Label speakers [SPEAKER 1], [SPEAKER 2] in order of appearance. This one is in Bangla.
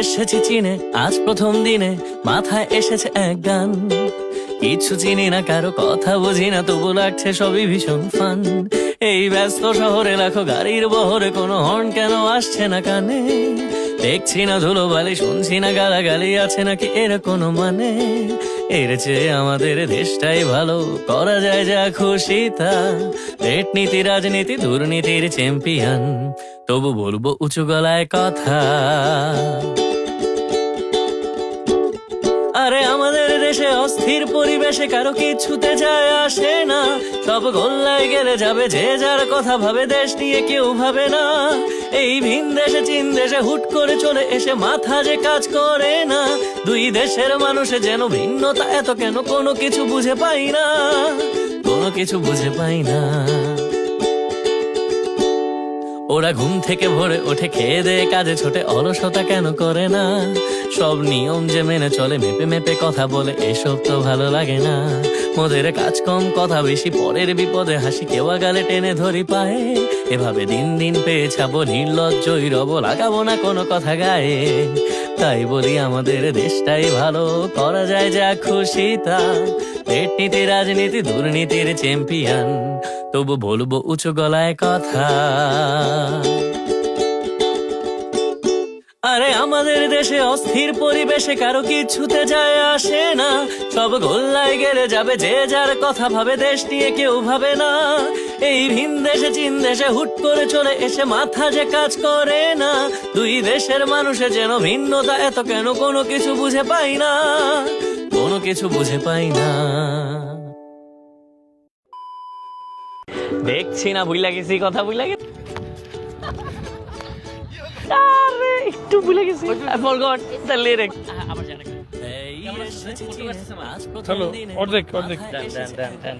[SPEAKER 1] এসেছি চিনে, আজ প্রথম দিনে মাথায় এসেছে এক গান। কিছু চিনি না, কারও কথা বুঝি না, তবু লাগছে সবই ভীষণ ফান এই ব্যস্ত শহরে লাখো গাড়ির বহরে, কোনো হর্ন কেন আসছে না কানে? দেখছি না ধুলো বালি, শুনছি না গালাগালি, আছে নাকি এর কোনো মানে? এর চেয়ে আমাদের দেশটাই ভালো, করা যায় যা খুশি তা। রেট নীতি রাজনীতি, দুর্নীতির চ্যাম্পিয়ন তবু বলব উঁচু গলায় কথা। আরে আমাদের দেশে অস্থির পরিবেশে কারও কিছুতে যায় আসে না। সব গোল্লায় গেলে যাবে যে যার কথা ভাবে, দেশ নিয়ে কেউ ভাবে না। এই ভিন দেশে, চীন দেশে হুট করে চলে এসে মাথা যে কাজ করে না। দুই দেশের মানুষে যেন ভিন্নতা এত কেন কোনো কিছু বুঝে পাই না। কোনো কিছু বুঝে পাই না। ওরা ঘুম থেকে ভোরে ওঠে, খেয়ে দেয়ে কাজে ছোটে, অলসতা কেন করে না? সব নিয়ম যে মেনে চলে, মেপে মেপে কথা বলে, এসব তো ভালো লাগে না। মোদের কাজ কম, কথা বেশি, পরের বিপদে হাসি, কেউ গালে টেনে ধরি পায়ে। এভাবে দিন দিন পেয়ে ছাবো, নির্লজ্জই রব, লাগাবো না কোনো কথা গায়ে। তাই বলি আমাদের দেশটাই ভালো, করা যায় যা খুশি তা। পেট নীতি রাজনীতি, দুর্নীতির চ্যাম্পিয়ন তবু বলব উঁচু গলায় কথা। আরে আমাদের দেশে অস্থির পরিবেশে কারও কিছুতে যায় আসে না। সব গোল্লায় গেলে যাবে যে যার কথা ভাবে, দেশ নিয়ে কেউ ভাবে না। এই ভিন দেশে, চীন দেশে হুট করে চলে এসে মাথা যে কাজ করে না। দুই দেশের মানুষে যেন ভিন্নতা এত কেন কোনো কিছু বুঝে পাই না। কোনো কিছু বুঝে পাই না। দেখছি না ভুলে গেছি কথা ভুলে গেছি। আরে একটু ভুলে গেছি। I forgot the lyrics
[SPEAKER 2] hello অর্ধেক অর্ধেক।
[SPEAKER 1] ডান।